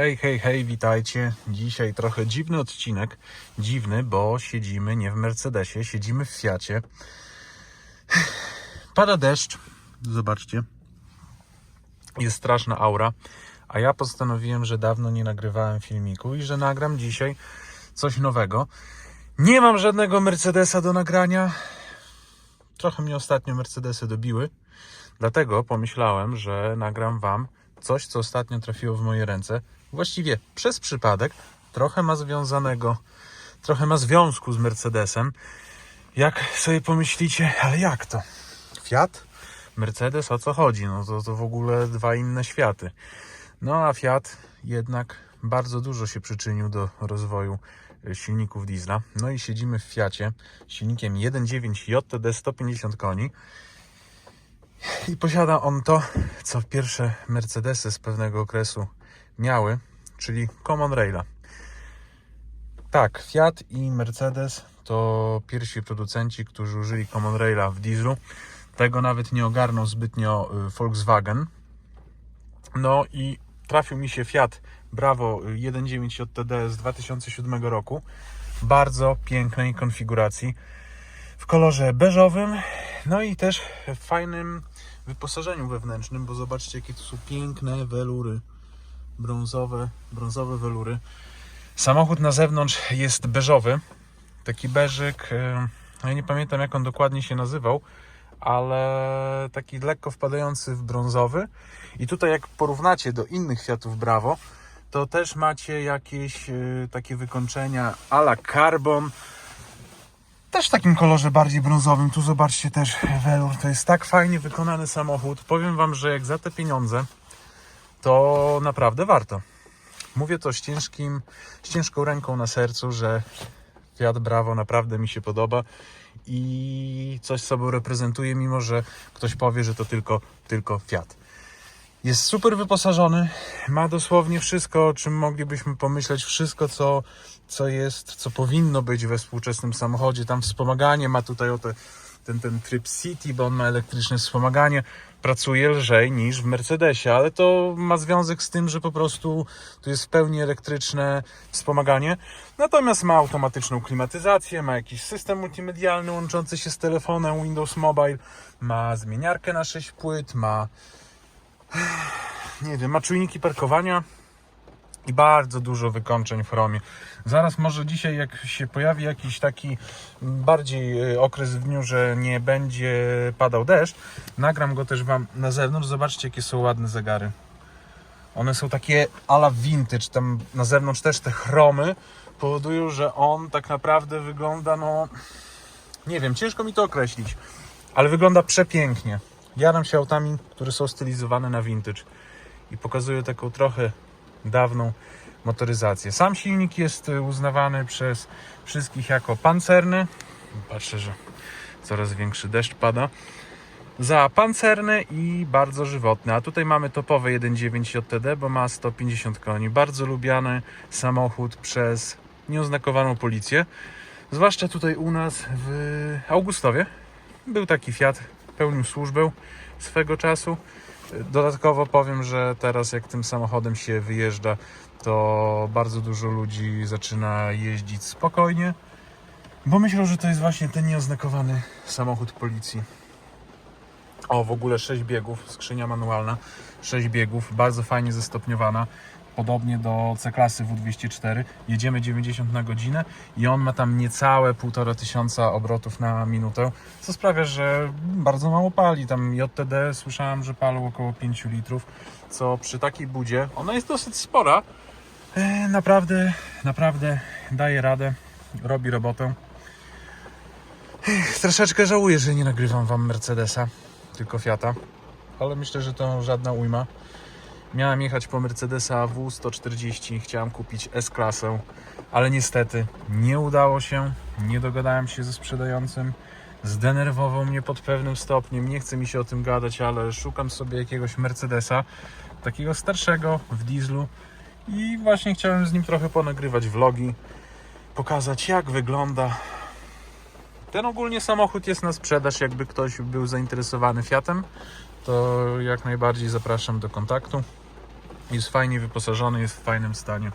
Hej, hej, hej, witajcie. Dzisiaj trochę dziwny odcinek. Dziwny, bo siedzimy nie w Mercedesie, siedzimy w Fiacie. Pada deszcz, zobaczcie. Jest straszna aura, a ja postanowiłem, że dawno nie nagrywałem filmiku i że nagram dzisiaj coś nowego. Nie mam żadnego Mercedesa do nagrania. Trochę mnie ostatnio Mercedesy dobiły, dlatego pomyślałem, że nagram Wam coś, co ostatnio trafiło w moje ręce. Właściwie przez przypadek, trochę ma związanego, trochę ma związku z Mercedesem. Jak sobie pomyślicie, ale jak to? Fiat? Mercedes, o co chodzi? No to, to w ogóle dwa inne światy. No a Fiat jednak bardzo dużo się przyczynił do rozwoju e, silników diesla. No i siedzimy w Fiacie silnikiem 1.9 JTD 150 koni. I posiada on to, co pierwsze Mercedesy z pewnego okresu miały, czyli Common Raila. Tak, Fiat i Mercedes to pierwsi producenci, którzy użyli Common Raila w dieslu. Tego nawet nie ogarnął zbytnio y, Volkswagen. No i trafił mi się Fiat Bravo 1.9 JTD z 2007 roku. Bardzo pięknej konfiguracji w kolorze beżowym, no i też w fajnym wyposażeniu wewnętrznym, bo zobaczcie jakie to są piękne welury brązowe, brązowe welury. Samochód na zewnątrz jest beżowy, taki beżyk, e, ja nie pamiętam jak on dokładnie się nazywał, ale taki lekko wpadający w brązowy. I tutaj jak porównacie do innych Fiatów Bravo, to też macie jakieś e, takie wykończenia a la carbon, też w takim kolorze bardziej brązowym. Tu zobaczcie też welur. To jest tak fajnie wykonany samochód. Powiem Wam, że jak za te pieniądze, to naprawdę warto. Mówię to z, ciężkim, z ciężką ręką na sercu, że Fiat Bravo naprawdę mi się podoba i coś sobą reprezentuje, mimo że ktoś powie, że to tylko, tylko Fiat. Jest super wyposażony, ma dosłownie wszystko, o czym moglibyśmy pomyśleć, wszystko, co, co jest, co powinno być we współczesnym samochodzie. Tam wspomaganie ma tutaj o te, ten, ten tryb City, bo on ma elektryczne wspomaganie. Pracuje lżej niż w Mercedesie, ale to ma związek z tym, że po prostu tu jest w pełni elektryczne wspomaganie. Natomiast ma automatyczną klimatyzację, ma jakiś system multimedialny łączący się z telefonem Windows Mobile, ma zmieniarkę na 6 płyt, ma nie wiem, ma czujniki parkowania i bardzo dużo wykończeń w chromie. Zaraz może dzisiaj jak się pojawi jakiś taki bardziej y, okres w dniu, że nie będzie padał deszcz, nagram go też Wam na zewnątrz. Zobaczcie jakie są ładne zegary. One są takie ala vintage, tam na zewnątrz też te chromy powodują, że on tak naprawdę wygląda no... Nie wiem, ciężko mi to określić, ale wygląda przepięknie. Jaram się autami, które są stylizowane na vintage i pokazują taką trochę dawną motoryzację. Sam silnik jest y, uznawany przez wszystkich jako pancerny. Patrzę, że coraz większy deszcz pada. Za pancerny i bardzo żywotny. A tutaj mamy topowe 1.9 JTD, bo ma 150 koni. Bardzo lubiany samochód przez nieoznakowaną policję. Zwłaszcza tutaj u nas w Augustowie. Był taki Fiat, pełnił służbę swego czasu. Dodatkowo powiem, że teraz jak tym samochodem się wyjeżdża, to bardzo dużo ludzi zaczyna jeździć spokojnie, bo myślą, że to jest właśnie ten nieoznakowany samochód policji. O, w ogóle 6 biegów, skrzynia manualna, 6 biegów, bardzo fajnie zestopniowana. Podobnie do C-klasy W204. Jedziemy 90 na godzinę i on ma tam niecałe 1,5 tysiąca obrotów na minutę, co sprawia, że bardzo mało pali. Tam JTD słyszałem, że palą około 5 litrów, co przy takiej budzie, ona jest dosyć spora, e, naprawdę, naprawdę daje radę, robi robotę. Troszeczkę żałuję, że nie nagrywam Wam Mercedesa, tylko Fiata, ale myślę, że to żadna ujma. Miałem jechać po Mercedesa W140, chciałem kupić S-klasę, ale niestety nie udało się, nie dogadałem się ze sprzedającym, zdenerwował mnie pod pewnym stopniem, nie chce mi się o tym gadać, ale szukam sobie jakiegoś Mercedesa, takiego starszego w dieslu i właśnie chciałem z nim trochę ponagrywać vlogi, pokazać jak wygląda. Ten ogólnie samochód jest na sprzedaż, jakby ktoś był zainteresowany Fiatem, to jak najbardziej zapraszam do kontaktu. Jest fajnie wyposażony, jest w fajnym stanie.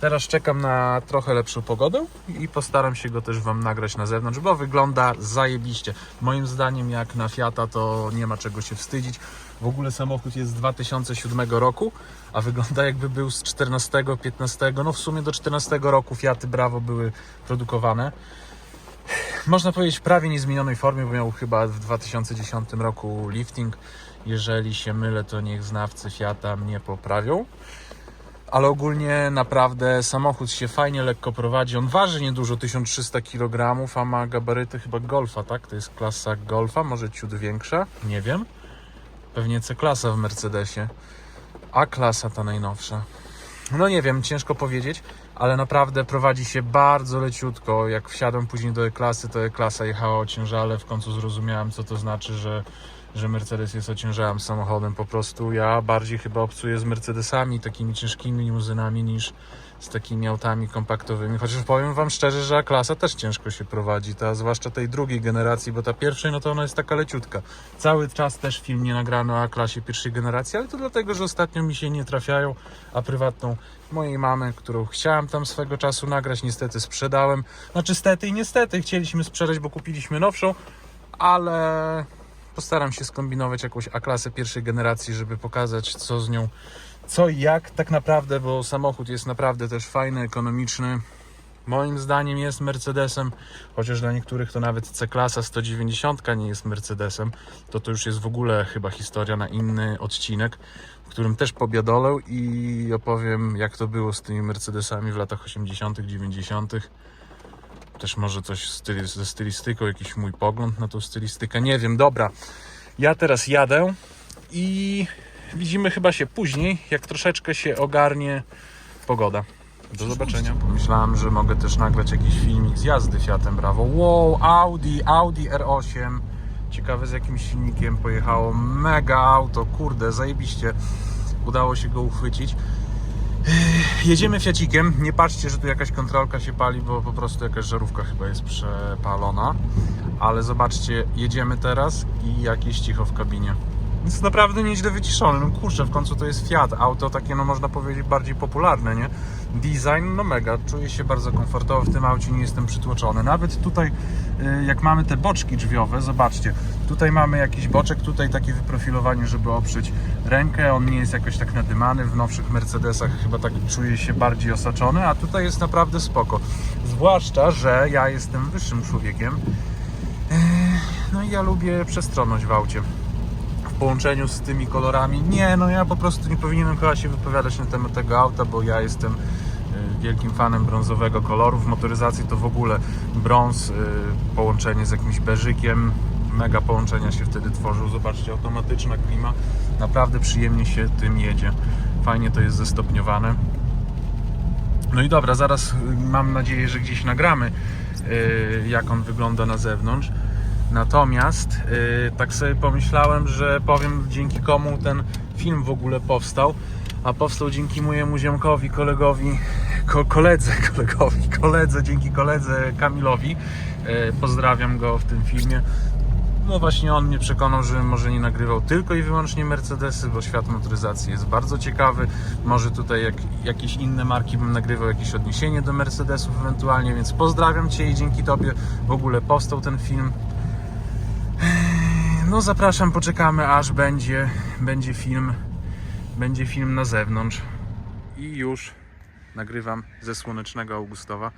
Teraz czekam na trochę lepszą pogodę i postaram się go też Wam nagrać na zewnątrz, bo wygląda zajebiście. Moim zdaniem jak na Fiata to nie ma czego się wstydzić. W ogóle samochód jest z 2007 roku, a wygląda jakby był z 14, 15, no w sumie do 14 roku Fiaty Bravo były produkowane. Można powiedzieć w prawie niezmienionej formie, bo miał chyba w 2010 roku lifting. Jeżeli się mylę, to niech znawcy Fiata mnie poprawią ale ogólnie naprawdę samochód się fajnie lekko prowadzi. On waży niedużo, 1300 kg, a ma gabaryty chyba Golfa, tak? To jest klasa Golfa, może ciut większa, nie wiem. Pewnie C-klasa w Mercedesie, a klasa ta najnowsza. No nie wiem, ciężko powiedzieć, ale naprawdę prowadzi się bardzo leciutko. Jak wsiadłem później do E-klasy, to E-klasa jechała ociężale. W końcu zrozumiałem, co to znaczy, że, że Mercedes jest ociężałym samochodem. Po prostu ja bardziej chyba obcuję z Mercedesami, takimi ciężkimi limuzynami, niż z takimi autami kompaktowymi. Chociaż powiem Wam szczerze, że A-klasa też ciężko się prowadzi, ta, zwłaszcza tej drugiej generacji, bo ta pierwszej, no to ona jest taka leciutka. Cały czas też film nie nagrano o A-klasie pierwszej generacji, ale to dlatego, że ostatnio mi się nie trafiają, a prywatną mojej mamy, którą chciałem tam swego czasu nagrać, niestety sprzedałem. Znaczy stety i niestety, chcieliśmy sprzedać, bo kupiliśmy nowszą, ale postaram się skombinować jakąś A-klasę pierwszej generacji, żeby pokazać co z nią, co i jak tak naprawdę, bo samochód jest naprawdę też fajny, ekonomiczny. Moim zdaniem jest Mercedesem, chociaż dla niektórych to nawet C-klasa 190 nie jest Mercedesem, to to już jest w ogóle chyba historia na inny odcinek, w którym też pobiadolę i opowiem jak to było z tymi Mercedesami w latach 80., 90. Też może coś styli, ze stylistyką, jakiś mój pogląd na tą stylistykę, nie wiem, dobra. Ja teraz jadę i widzimy chyba się później, jak troszeczkę się ogarnie pogoda. Do zobaczenia. Pomyślałem, że mogę też nagrać jakiś filmik z jazdy Fiatem Bravo. Wow, Audi, Audi R8. Ciekawe z jakim silnikiem pojechało. Mega auto, kurde, zajebiście. Udało się go uchwycić. Jedziemy Fiacikiem. Nie patrzcie, że tu jakaś kontrolka się pali, bo po prostu jakaś żarówka chyba jest przepalona. Ale zobaczcie, jedziemy teraz i jakieś cicho w kabinie. Jest naprawdę nieźle wyciszony. No kurczę, w końcu to jest Fiat. Auto takie, no można powiedzieć, bardziej popularne, nie? Design, no mega. Czuję się bardzo komfortowo w tym aucie, nie jestem przytłoczony. Nawet tutaj, y, jak mamy te boczki drzwiowe, zobaczcie. Tutaj mamy jakiś boczek, tutaj takie wyprofilowanie, żeby oprzeć rękę. On nie jest jakoś tak nadymany. W nowszych Mercedesach chyba tak czuje się bardziej osaczony, a tutaj jest naprawdę spoko. Zwłaszcza, że ja jestem wyższym człowiekiem. No i ja lubię przestronność w aucie połączeniu z tymi kolorami. Nie, no ja po prostu nie powinienem chyba się wypowiadać na temat tego auta, bo ja jestem y, wielkim fanem brązowego koloru. W motoryzacji to w ogóle brąz, y, połączenie z jakimś beżykiem. Mega połączenia się wtedy tworzą. Zobaczcie, automatyczna klima. Naprawdę przyjemnie się tym jedzie. Fajnie to jest zestopniowane. No i dobra, zaraz y, mam nadzieję, że gdzieś nagramy, jak on wygląda na zewnątrz. Natomiast y, tak sobie pomyślałem, że powiem dzięki komu ten film w ogóle powstał. A powstał dzięki mojemu ziomkowi, kolegowi, ko koledze, kolegowi, koledze, dzięki koledze Kamilowi. Y, pozdrawiam go w tym filmie. No właśnie on mnie przekonał, że może nie nagrywał tylko i wyłącznie Mercedesy, bo świat motoryzacji jest bardzo ciekawy. Może tutaj jak, jakieś inne marki bym nagrywał, jakieś odniesienie do Mercedesów ewentualnie, więc pozdrawiam Cię i dzięki Tobie w ogóle powstał ten film. No zapraszam, poczekamy aż będzie, będzie film, będzie film na zewnątrz. I już nagrywam ze słonecznego Augustowa.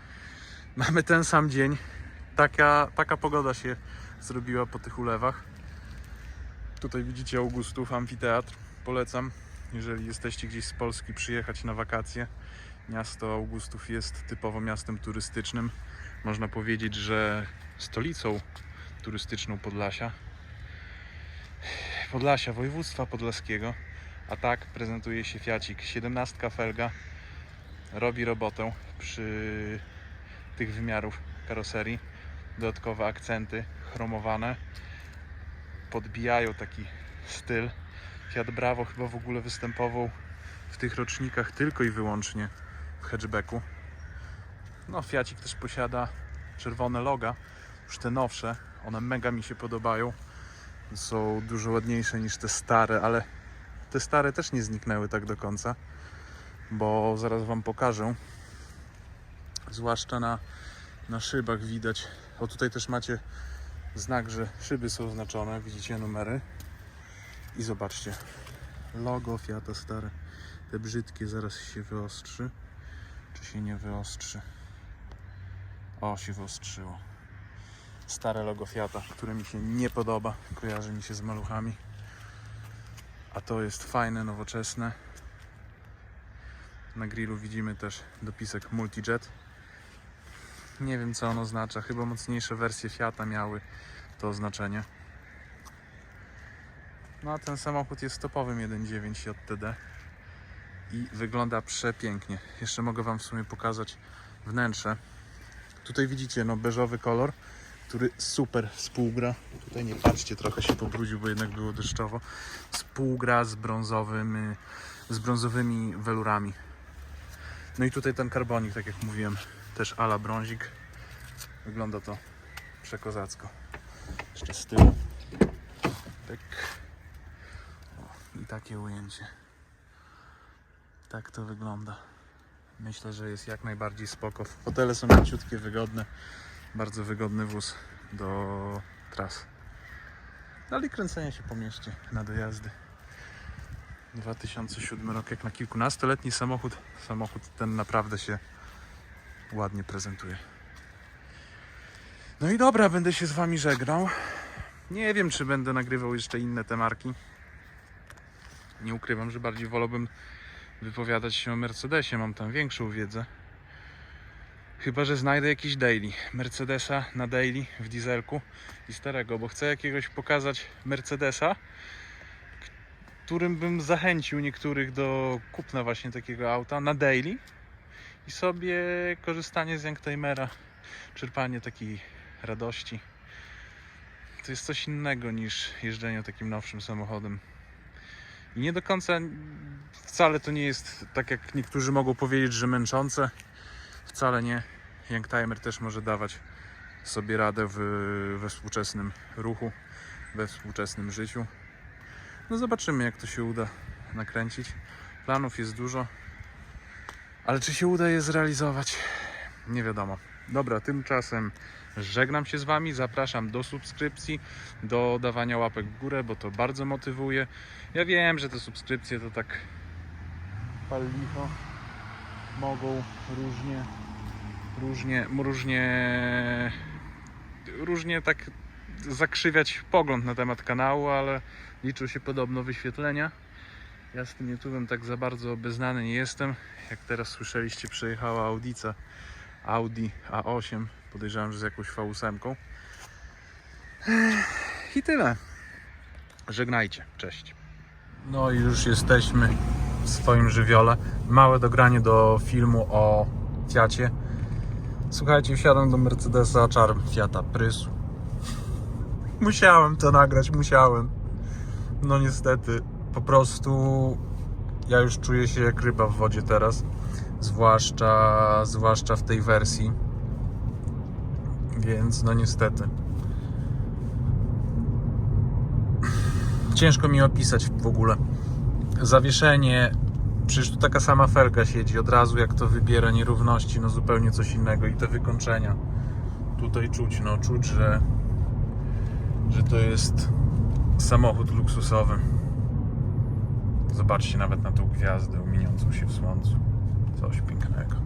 Mamy ten sam dzień. Taka, taka pogoda się zrobiła po tych ulewach. Tutaj widzicie Augustów, amfiteatr. Polecam, jeżeli jesteście gdzieś z Polski, przyjechać na wakacje. Miasto Augustów jest typowo miastem turystycznym. Można powiedzieć, że stolicą turystyczną Podlasia. Podlasia, województwa podlaskiego. A tak prezentuje się Fiacik 17 felga. Robi robotę przy tych wymiarów karoserii. Dodatkowe akcenty chromowane. Podbijają taki styl. Fiat Bravo chyba w ogóle występował w tych rocznikach tylko i wyłącznie w hatchbacku. No, Fiacik też posiada czerwone loga, już te nowsze. One mega mi się podobają. Są dużo ładniejsze niż te stare, ale te stare też nie zniknęły tak do końca, bo zaraz Wam pokażę. Zwłaszcza na, na szybach widać. O tutaj też macie znak, że szyby są oznaczone, widzicie numery. I zobaczcie, logo Fiata stare, te brzydkie zaraz się wyostrzy. Czy się nie wyostrzy? O, się wyostrzyło. Stare logo Fiata, które mi się nie podoba, kojarzy mi się z maluchami. A to jest fajne, nowoczesne. Na grillu widzimy też dopisek Multijet. Nie wiem co on oznacza, chyba mocniejsze wersje Fiata miały to oznaczenie. No a ten samochód jest topowym 1.9 JTD i wygląda przepięknie. Jeszcze mogę Wam w sumie pokazać wnętrze. Tutaj widzicie no beżowy kolor, który super współgra. Tutaj nie patrzcie, trochę się pobrudził, bo jednak było deszczowo. Współgra z brązowym, y, z brązowymi welurami. No i tutaj ten karbonik, tak jak mówiłem, też ala brązik. Wygląda to przekozacko. Jeszcze z tyłu. Tak. O, I takie ujęcie. Tak to wygląda. Myślę, że jest jak najbardziej spoko. Fotele są mięciutkie, wygodne. Bardzo wygodny wóz do tras. Ale i kręcenia się po mieście na dojazdy. 2007 rok, jak na kilkunastoletni samochód. Samochód ten naprawdę się ładnie prezentuje. No i dobra, będę się z Wami żegnał. Nie wiem, czy będę nagrywał jeszcze inne te marki. Nie ukrywam, że bardziej wolałbym wypowiadać się o Mercedesie. Mam tam większą wiedzę. Chyba, że znajdę jakiś daily. Mercedesa na daily w dieselku i starego, bo chcę jakiegoś pokazać Mercedesa, którym bym zachęcił niektórych do kupna właśnie takiego auta na daily i sobie korzystanie z Youngtimera, czerpanie takiej radości. To jest coś innego niż jeżdżenie takim nowszym samochodem. I nie do końca wcale to nie jest tak jak niektórzy mogą powiedzieć, że męczące. Wcale nie. Youngtimer też może dawać sobie radę w, we współczesnym ruchu, we współczesnym życiu. No zobaczymy jak to się uda nakręcić. Planów jest dużo, ale czy się uda je zrealizować? Nie wiadomo. Dobra, tymczasem żegnam się z Wami, zapraszam do subskrypcji, do dawania łapek w górę, bo to bardzo motywuje. Ja wiem, że te subskrypcje to tak pal licho mogą różnie, różnie, różnie, różnie tak zakrzywiać pogląd na temat kanału, ale liczą się podobno wyświetlenia. Ja z tym YouTube'em tak za bardzo obeznany nie jestem. Jak teraz słyszeliście, przejechała Audica Audi A8. Podejrzewam, że z jakąś V8. I tyle. Żegnajcie. Cześć. No i już jesteśmy w swoim żywiole. Małe dogranie do filmu o Fiacie. Słuchajcie, wsiadam do Mercedesa Charm Fiata Prysu. Musiałem to nagrać, musiałem. No niestety, po prostu ja już czuję się jak ryba w wodzie teraz. Zwłaszcza, zwłaszcza w tej wersji. Więc no niestety. Ciężko mi opisać w ogóle. Zawieszenie, przecież tu taka sama felga siedzi od razu jak to wybiera nierówności, no zupełnie coś innego i te wykończenia. Tutaj czuć, no czuć, że, że to jest samochód luksusowy. Zobaczcie nawet na tą gwiazdę umieniącą się w słońcu. Coś pięknego.